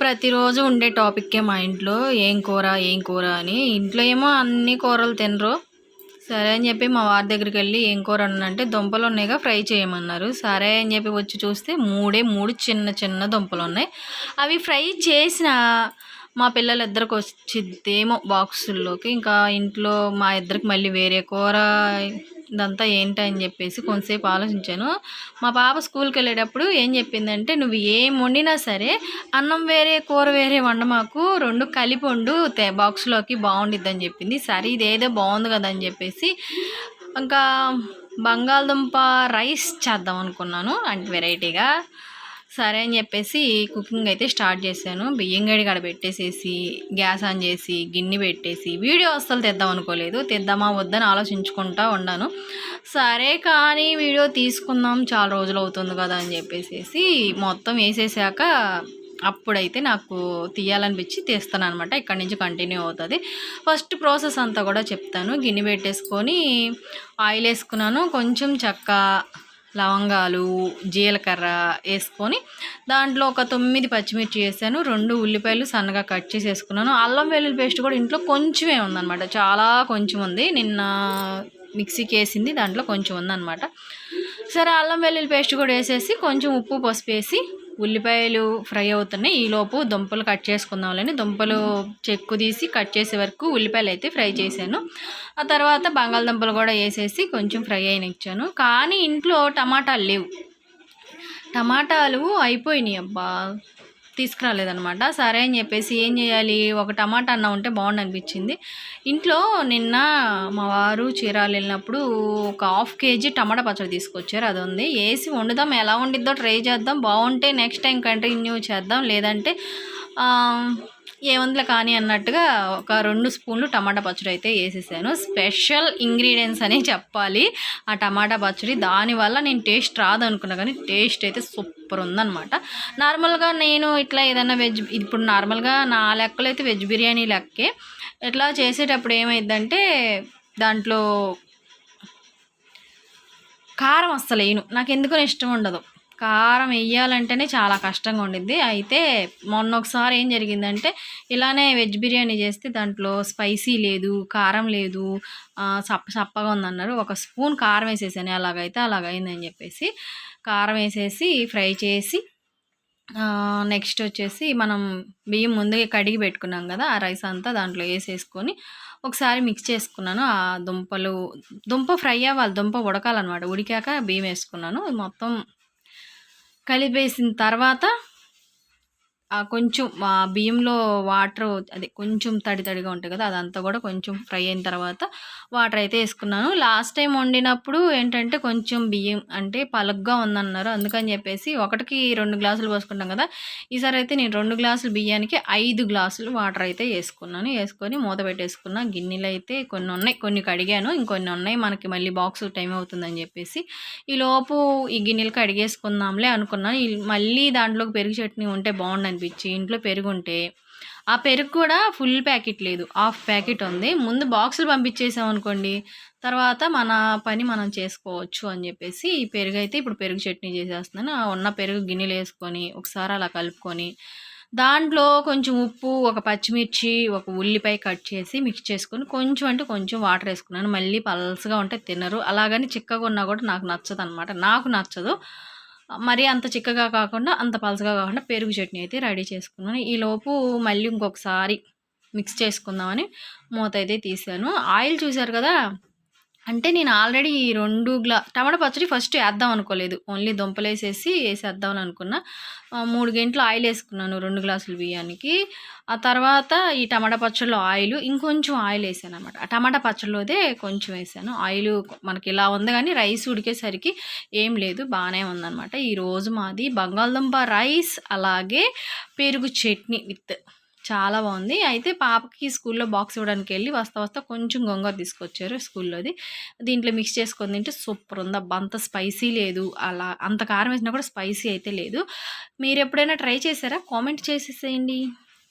ప్రతిరోజు ఉండే టాపిక్కే మా ఇంట్లో ఏం కూర ఏం కూర అని. ఇంట్లో ఏమో అన్ని కూరలు తినరు. సరే అని చెప్పి మా వారి దగ్గరికి వెళ్ళి ఏం కూర అంటే దుంపలు ఉన్నాయిగా ఫ్రై చేయమన్నారు. సరే అని చెప్పి వచ్చి చూస్తే మూడే మూడు చిన్న చిన్న దుంపలు ఉన్నాయి. అవి ఫ్రై చేసిన మా పిల్లలిద్దరికి వచ్చిద్దేమో బాక్సుల్లోకి. ఇంకా ఇంట్లో మా ఇద్దరికి మళ్ళీ వేరే కూర ఇదంతా ఏంటని చెప్పేసి కొంతసేపు ఆలోచించాను. మా పాప స్కూల్కి వెళ్ళేటప్పుడు ఏం చెప్పిందంటే నువ్వు ఏం వండినా సరే అన్నం వేరే కూర వేరే వండ మాకు రెండు కలిపి వండు బాక్స్లోకి బాగుండిద్దని చెప్పింది. సరే ఇదేదో బాగుంది కదా అని చెప్పేసి ఇంకా బంగాళదుంప రైస్ చేద్దాం అనుకున్నాను. అంటే వెరైటీగా. సరే అని చెప్పేసి కుకింగ్ అయితే స్టార్ట్ చేశాను. బియ్యం గడి కాడ పెట్టేసేసి గ్యాస్ ఆన్ చేసి గిన్నె పెట్టేసి వీడియో అస్సలు తెద్దాం అనుకోలేదు. తెద్దామా వద్దని ఆలోచించుకుంటా ఉన్నాను సరే కానీ వీడియో తీసుకుందాం చాలా రోజులు అవుతుంది కదా అని చెప్పేసి మొత్తం వేసేసాక అప్పుడైతే నాకు తీయాలనిపించి తీస్తాను అనమాట ఇక్కడి నుంచి కంటిన్యూ అవుతుంది. ఫస్ట్ ప్రాసెస్ అంతా కూడా చెప్తాను. గిన్నె పెట్టేసుకొని ఆయిల్ వేసుకున్నాను. కొంచెం చక్క లవంగాలు జీలకర్ర వేసుకొని దాంట్లో ఒక తొమ్మిది పచ్చిమిర్చి వేసాను రెండు ఉల్లిపాయలు సన్నగా కట్ చేసి వేసుకున్నాను అల్లం వెల్లుల్లి పేస్ట్ కూడా ఇంట్లో కొంచెమే ఉందన్నమాట. చాలా కొంచెం ఉంది. నిన్న మిక్సీకి వేసింది దాంట్లో కొంచెం ఉందన్నమాట. సరే అల్లం వెల్లుల్లి పేస్ట్ కూడా వేసేసి కొంచెం ఉప్పు పసుపు వేసి ఉల్లిపాయలు ఫ్రై అవుతున్నాయి. ఈలోపు దుంపలు కట్ చేసుకుందాంలేని దుంపలు చెక్కు తీసి కట్ చేసే వరకు ఉల్లిపాయలు అయితే ఫ్రై చేశాను. ఆ తర్వాత బంగాళదుంపలు కూడా వేసేసి కొంచెం ఫ్రై అయిన ఇచ్చాను కానీ ఇంట్లో టమాటాలు లేవు. టమాటాలు అయిపోయినాయి అబ్బా. తీసుకురాలేదనమాట సరే అని చెప్పేసి ఏం చేయాలి? ఒక టమాటా అన్న ఉంటే బాగుండు అనిపించింది ఇంట్లో నిన్న మా వారు చీరాలు వెళ్ళినప్పుడు ఒక హాఫ్ కేజీ టమాటా పచ్చడి తీసుకొచ్చారు. అది ఉంది. వేసి వండుదాం. ఎలా వండిద్దో ట్రై చేద్దాం. బాగుంటే నెక్స్ట్ టైం కంటిన్యూ చేద్దాం. లేదంటే ఏముందిలే కానీ అన్నట్టుగా ఒక రెండు స్పూన్లు టమాటా పచ్చడి అయితే వేసేసాను. స్పెషల్ ఇంగ్రీడియంట్స్ అనే చెప్పాలి. ఆ టమాటా పచ్చడి దానివల్ల నేను టేస్ట్ రాదనుకున్నా కానీ టేస్ట్ అయితే సూపర్ ఉందనమాట నార్మల్గా నేను ఇట్లా ఏదైనా వెజ్ ఇప్పుడు నార్మల్గా నా లెక్కలు అయితే వెజ్ బిర్యానీ లెక్కే. ఇట్లా చేసేటప్పుడు ఏమైందంటే దాంట్లో కారం అస్సలు నాకు ఎందుకో ఇష్టం ఉండదు. కారం వేయాలంటేనే చాలా కష్టంగా ఉండింది అయితే మొన్న ఒకసారి ఏం జరిగిందంటే ఇలానే వెజ్ బిర్యానీ చేస్తే దాంట్లో స్పైసీ లేదు కారం లేదు సప్ప సప్పగా ఉందన్నారు. ఒక స్పూన్ కారం వేసేసాను. అలాగైతే అలాగైందని చెప్పేసి కారం వేసేసి ఫ్రై చేసి నెక్స్ట్ వచ్చేసి మనం బియ్యం ముందుగా కడిగి పెట్టుకున్నాం కదా ఆ రైస్ అంతా దాంట్లో వేసేసుకొని ఒకసారి మిక్స్ చేసుకున్నాను. ఆ దుంపలు దుంప ఫ్రై అవ్వాలి దుంప ఉడకాలన్నమాట. ఉడికాక బియ్యం వేసుకున్నాను. మొత్తం కలిపేసిన తర్వాత కొంచెం బియ్యంలో వాటర్ అదే కొంచెం తడి తడిగా ఉంటుంది కదా అదంతా కూడా కొంచెం ఫ్రై అయిన తర్వాత వాటర్ అయితే వేసుకున్నాను. లాస్ట్ టైం వండినప్పుడు ఏంటంటే కొంచెం బియ్యం అంటే పలగ్గా ఉందన్నారు. అందుకని చెప్పేసి ఒకటికి రెండు గ్లాసులు పోసుకుంటాం కదా ఈసారి అయితే నేను రెండు గ్లాసులు బియ్యానికి ఐదు గ్లాసులు వాటర్ అయితే వేసుకున్నాను. వేసుకొని మూత పెట్టేసుకున్నా గిన్నెలు అయితే కొన్ని ఉన్నాయి కొన్ని కడిగాను. ఇంకొన్ని ఉన్నాయి మనకి మళ్ళీ బాక్స్ టైం అవుతుందని చెప్పేసి ఈ లోపు ఈ గిన్నెలు కడిగేసుకుందాంలే అనుకున్నాను. మళ్ళీ దాంట్లోకి పెరుగు చట్నీ ఉంటే బాగుండని పంపించి ఇంట్లో పెరుగుంటే ఆ పెరుగు కూడా ఫుల్ ప్యాకెట్ లేదు. హాఫ్ ప్యాకెట్ ఉంది. ముందు బాక్సులు పంపించేసాం అనుకోండి. తర్వాత మన పని మనం చేసుకోవచ్చు అని చెప్పేసి ఈ పెరుగు అయితే ఇప్పుడు పెరుగు చట్నీ చేసేస్తున్నాను. ఉన్న పెరుగు గిన్నెలు వేసుకొని ఒకసారి అలా కలుపుకొని దాంట్లో కొంచెం ఉప్పు ఒక పచ్చిమిర్చి ఒక ఉల్లిపాయ కట్ చేసి మిక్స్ చేసుకొని కొంచెం అంటే కొంచెం వాటర్ వేసుకున్నాను. మళ్ళీ పల్సగా ఉంటే తినరు. అలాగని చిక్కగా ఉన్నా కూడా నాకు నచ్చదు అనమాట నాకు నచ్చదు. మరీ అంత చిక్కగా కాకుండా అంత పలసగా కాకుండా పెరుగు చట్నీ అయితే రెడీ చేసుకున్నాను. ఈలోపు మళ్ళీ ఇంకొకసారి మిక్స్ చేసుకుందామని మూత అయితే తీసాను. ఆయిల్ చూసారు కదా? అంటే నేను ఆల్రెడీ ఈ రెండు గ్లా టమాటా పచ్చడి ఫస్ట్ వేద్దాం అనుకోలేదు. ఓన్లీ దుంపలు వేసేసి వేసేద్దామని అనుకున్నా మూడు గంటలు ఆయిల్ వేసుకున్నాను రెండు గ్లాసులు బియ్యానికి. ఆ తర్వాత ఈ టమాటా పచ్చడిలో ఆయిల్ ఇంకొంచెం ఆయిల్ వేసాను అనమాట ఆ టమాటా పచ్చడిలోదే కొంచెం వేసాను. ఆయిల్ మనకి ఇలా ఉంది కానీ రైస్ ఉడికేసరికి ఏం లేదు బాగానే ఉందన్నమాట. ఈరోజు మాది బంగాళదుంప రైస్ అలాగే పెరుగు చట్నీ విత్ చాలా బాగుంది. అయితే పాపకి స్కూల్లో బాక్స్ ఇవ్వడానికి వెళ్ళి వస్తా వస్తా కొంచెం గొంగర తీసుకొచ్చారు స్కూల్లోది. దీంట్లో మిక్స్ చేసుకొని తింటే సూపర్ ఉంది. అబ్బా! అంత స్పైసీ లేదు. అలా అంత కారం వేసినా కూడా స్పైసీ అయితే లేదు. మీరు ఎప్పుడైనా ట్రై చేశారా? కామెంట్ చేసేసేయండి.